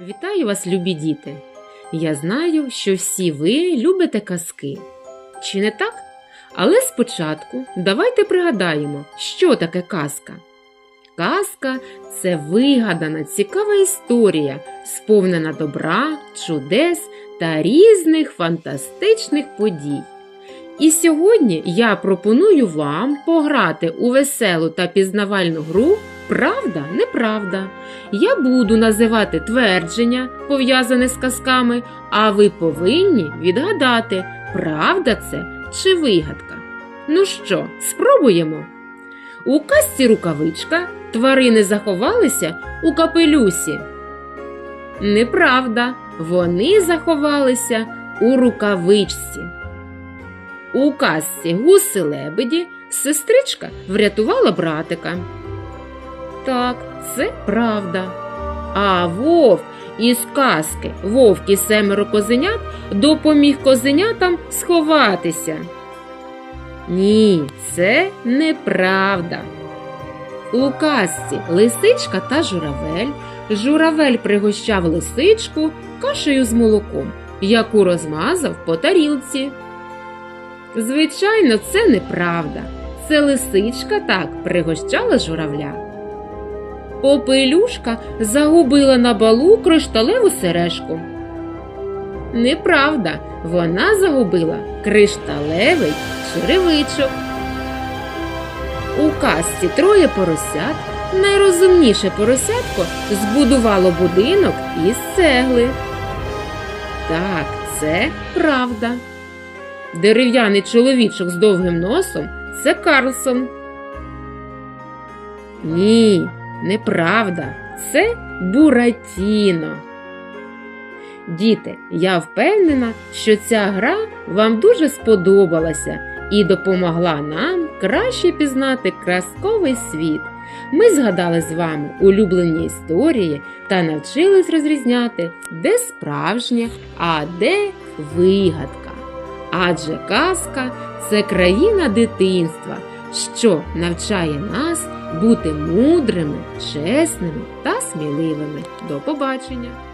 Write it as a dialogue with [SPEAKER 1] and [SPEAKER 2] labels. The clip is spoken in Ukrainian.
[SPEAKER 1] Вітаю вас, любі діти! Я знаю, що всі ви любите казки. Чи не так? Але спочатку давайте пригадаємо, що таке казка. Казка це вигадана, цікава історія, сповнена добра, чудес та різних фантастичних подій. І сьогодні я пропоную вам пограти у веселу та пізнавальну гру Правда, неправда. Я буду називати твердження, пов'язане з казками, а ви повинні відгадати, правда це чи вигадка. Ну що, спробуємо? У казці рукавичка тварини заховалися у капелюсі. Неправда, вони заховалися у рукавичці. У казці гуси лебеді сестричка врятувала братика. Так, це правда. А вовк із казки вовк і семеро козенят допоміг козенятам сховатися. Ні, це неправда. У казці лисичка та журавель журавель пригощав лисичку кашею з молоком, яку розмазав по тарілці. Звичайно, це неправда. Це лисичка так пригощала журавля. Попелюшка загубила на балу кришталеву сережку. Неправда, вона загубила кришталевий черевичок. У казці троє поросят найрозумніше поросятко збудувало будинок із цегли. Так, це правда. Дерев'яний чоловічок з довгим носом це Карлсон. Ні, неправда, це Буратіно. Діти, я впевнена, що ця гра вам дуже сподобалася і допомогла нам краще пізнати казковий світ. Ми згадали з вами улюблені історії та навчились розрізняти, де справжнє, а де вигадка. Адже казка це країна дитинства, що навчає нас бути мудрими, чесними та сміливими. До побачення!